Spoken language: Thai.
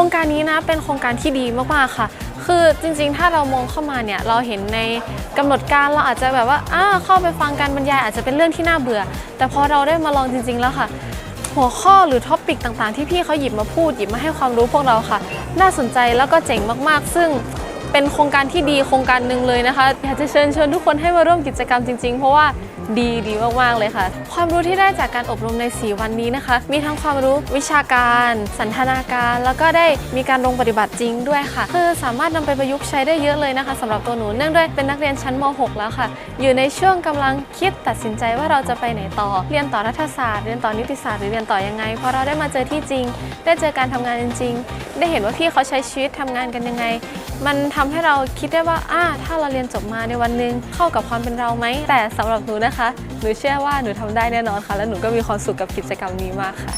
รงการนี้นะเป็นโครงการที่ดีมากๆค่ะ คือจริงๆ ถ้าเรามองเข้ามาเนี่ยเราเห็นในกำหนดการเราอาจจะแบบว่าอ้าเข้าไปฟังการบรรยายอาจจะเป็นเรื่องที่น่าเบื่อ แต่พอเราได้มาลองจริง ๆ แล้วค่ะ หัวข้อหรือท็อปิกต่างๆ ที่พี่เขาหยิบมาพูดหยิบมาให้ความรู้พวกเราค่ะ น่าสนใจแล้วก็เจ๋งมากๆ ซึ่ง เป็นโครงการที่ดีโครงการหนึ่งเลยนะคะ อยากจะเชิญชวนทุกคนให้มาร่วมกิจกรรมจริงๆ เพราะว่าดีดีมากๆเลยค่ะ ความรู้ที่ได้จากการอบรมใน 4 วันนี้นะคะ มีทั้งความรู้วิชาการ สันทนาการ แล้วก็ได้มีการลงปฏิบัติจริงด้วยค่ะ คือสามารถนำไปประยุกต์ใช้ได้เยอะเลยนะคะสำหรับตัวหนูเนื่องด้วยเป็นนักเรียนชั้นม .6 แล้วค่ะ อยู่ในช่วงกำลังคิดตัดสินใจว่าเราจะไปไหนต่อ เรียนต่อรัฐศาสตร์ เรียนต่อนิติศาสตร์หรือเรียนต่อยังไงเพอเราได้มาเจอที่จริง ได้เจอการทำงานจริงได้เห็นว่าพี่เขาใช้ชีวิตทำงานกันยังไง มันทำให้เราคิดได้ว่าอ่าถ้าเราเรียนจบมาในวันหนึ่งเข้ากับความเป็นเราไหม แต่สำหรับหนูนะคะ หนูเชื่อว่าหนูทำได้แน่นอนค่ะ และหนูก็มีความสุขกับกิจกรรมนี้มากค่ะ